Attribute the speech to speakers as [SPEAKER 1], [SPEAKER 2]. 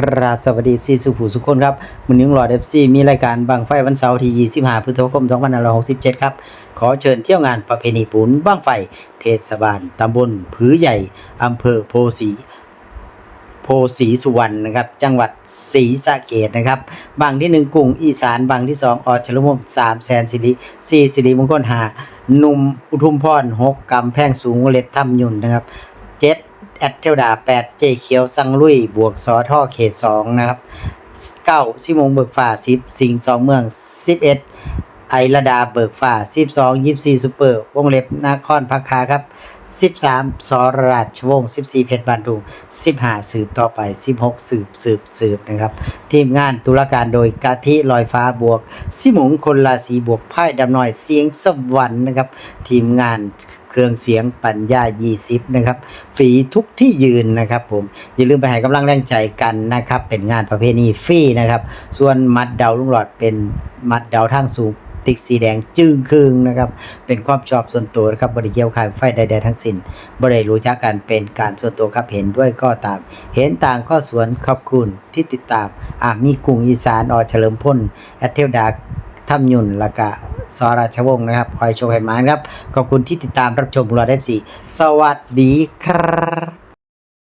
[SPEAKER 1] กราบสวัสดีซีสุภูสุขคนครับมือนี้หลอดเอฟซีมีรายการบังไฟวันเสาร์ที่25พฤษภาคม2567 ครับ ขอเชิญเที่ยวงานประเพณีปุนบ้างไฟ เทศบาลตำบลผือใหญ่อำเภอโพสีโพสีสุวรรณนะครับ จังหวัดศรีสะเกดนะครับ บางที่หนึ่งกรุงอีสานบางที่สองอชลมุมสามแสนสิริสี่สิริมงคลหาหนุ่มอุทุมพรหกกำแพงสูงเล็ดถ้ำยุนนะครับ แอดเทวดาแปดเจเขียวสังลุย บวกสอท่อเขตสองนะครับเก้าสิมงเบิกฝ่าสิบสิงสองเมืองสิบเอ็ดไอระดาเบิกฝ่าสิบสองยิบสี่ซูเปอร์ วงเล็บนาคอนพักคาครับ 13สรราชวงศ์14 เพชรบานดุง15 สืบต่อไป 16 สืบสืบสืบนะครับ ทีมงานตุลาการโดยกะทิลอยฟ้าบวก สิหมงคนราศีบวกไพ่ดำน้อยเสียงสวรรค์นะครับ ทีมงาน เครื่องเสียงปัญญา 20 นะครับฝีทุกที่ยืนนะครับผมอย่าลืมไปให้กำลังแรงใจกันนะครับ เป็นงานประเพณีฟรีนะครับ ส่วนมัดเดาลุงหลอดเป็นมัดเดาทางสูงติ๊กสีแดงจึงครึ่งนะครับ เป็นความชอบส่วนตัวนะครับบริเกี่ยวขางไฟใดๆทั้งสิ้นบริรู้จักกันเป็นการส่วนตัวครับเห็นด้วยก็ตาม เห็นต่างก็สวนขอบคุณที่ติดตามอ่ามีกรุงอีสานอเฉลิมพลแอดเทลดาถ้ำยุนละกะ สราชวงศ์นะครับคอยโชว์ให้มานครับ ขอบคุณที่ติดตามรับชมบุรอดเอฟซีสวัสดีครับ